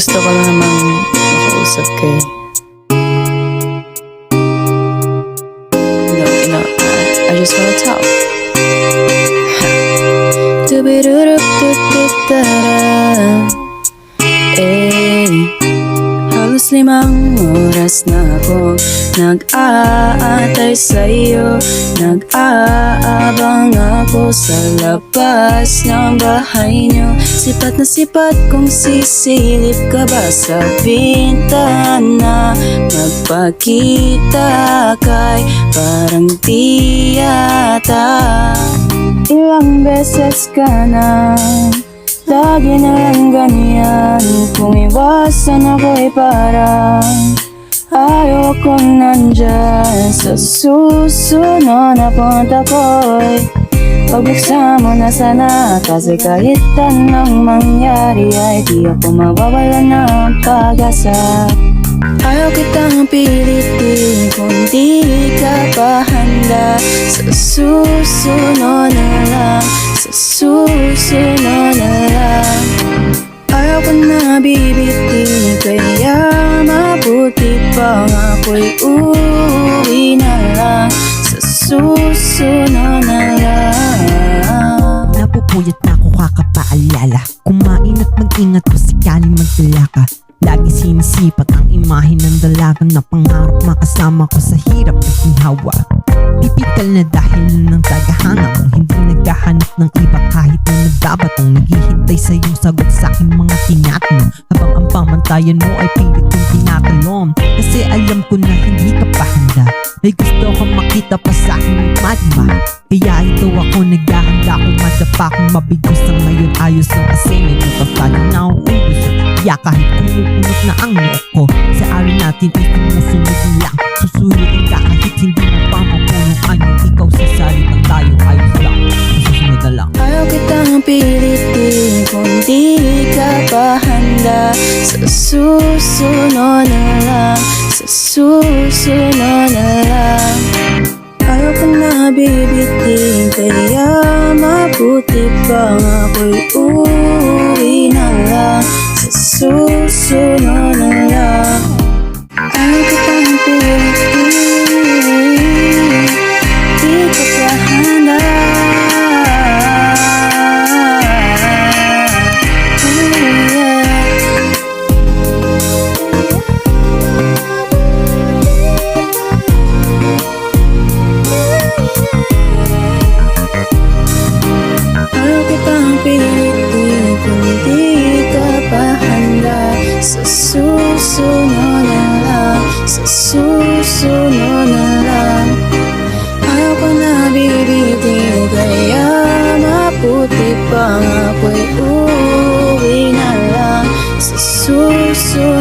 Gusto ko lang namang makausap kay. No, no, I, I just wanna talk. Eh, halos limang oras na ako Nag-aantay sa'yo Nag-aabang ako sa labas ng bahay niyo. Sipat na sipat kung sisilip ka ba sa bintana. Magpakita kay parang di yata Ilang beses ka na Lagi na lang ganyan. Kung iwasan ako'y parang Ayaw kong nandyan Sa susunod na punta ko'y Pagbuksan mo na sana Kasi kahit anong mangyari Ay di ako mawawala ng pag-asa. Ayaw kitang pilitin Kung di ka pa handa. Sa susunod na lang Sa susunod na lang. Ayaw ko na bibitin Kaya pa ako'y uuwi na lang? Sa susunod na lang. Napupuyat na ako kakapaalala. Kumain at mag-ingat kung sakaling magdala ka Lagi sinisipat ang imahe ng dalaga na pangarap makasama ko sa hirap at ginhawa Tipikal na dahil ng tagahanga kung hindi naghahanap ng iba kahit na nagdabatong Naghihintay sa iyong sagot sa aking mga tinatanong ang pamantayan mo ay pilit kong tinatalon Kasi alam ko na hindi ka pa handa May gusto kong makita pa sa aking magma. Kaya ito ako naghahanda kung madapa kung mabigo sa ngayon. Ayos lang kasi may pagkakala na uubos Kaya kahit kumukunot na ang noo ko Sa araw natin ay sumusunod lang Susunurin handa Sa susunod na lang Sa susunod na lang. Ayaw ko na bibitin Kaya mabuti pa ako'y uuwi na lang. Sa susunod susunod na lang. Sa susunod na lang. Ako na bibitin Kaya maputi pa nga ako'y uuwi na lang. Sa susunod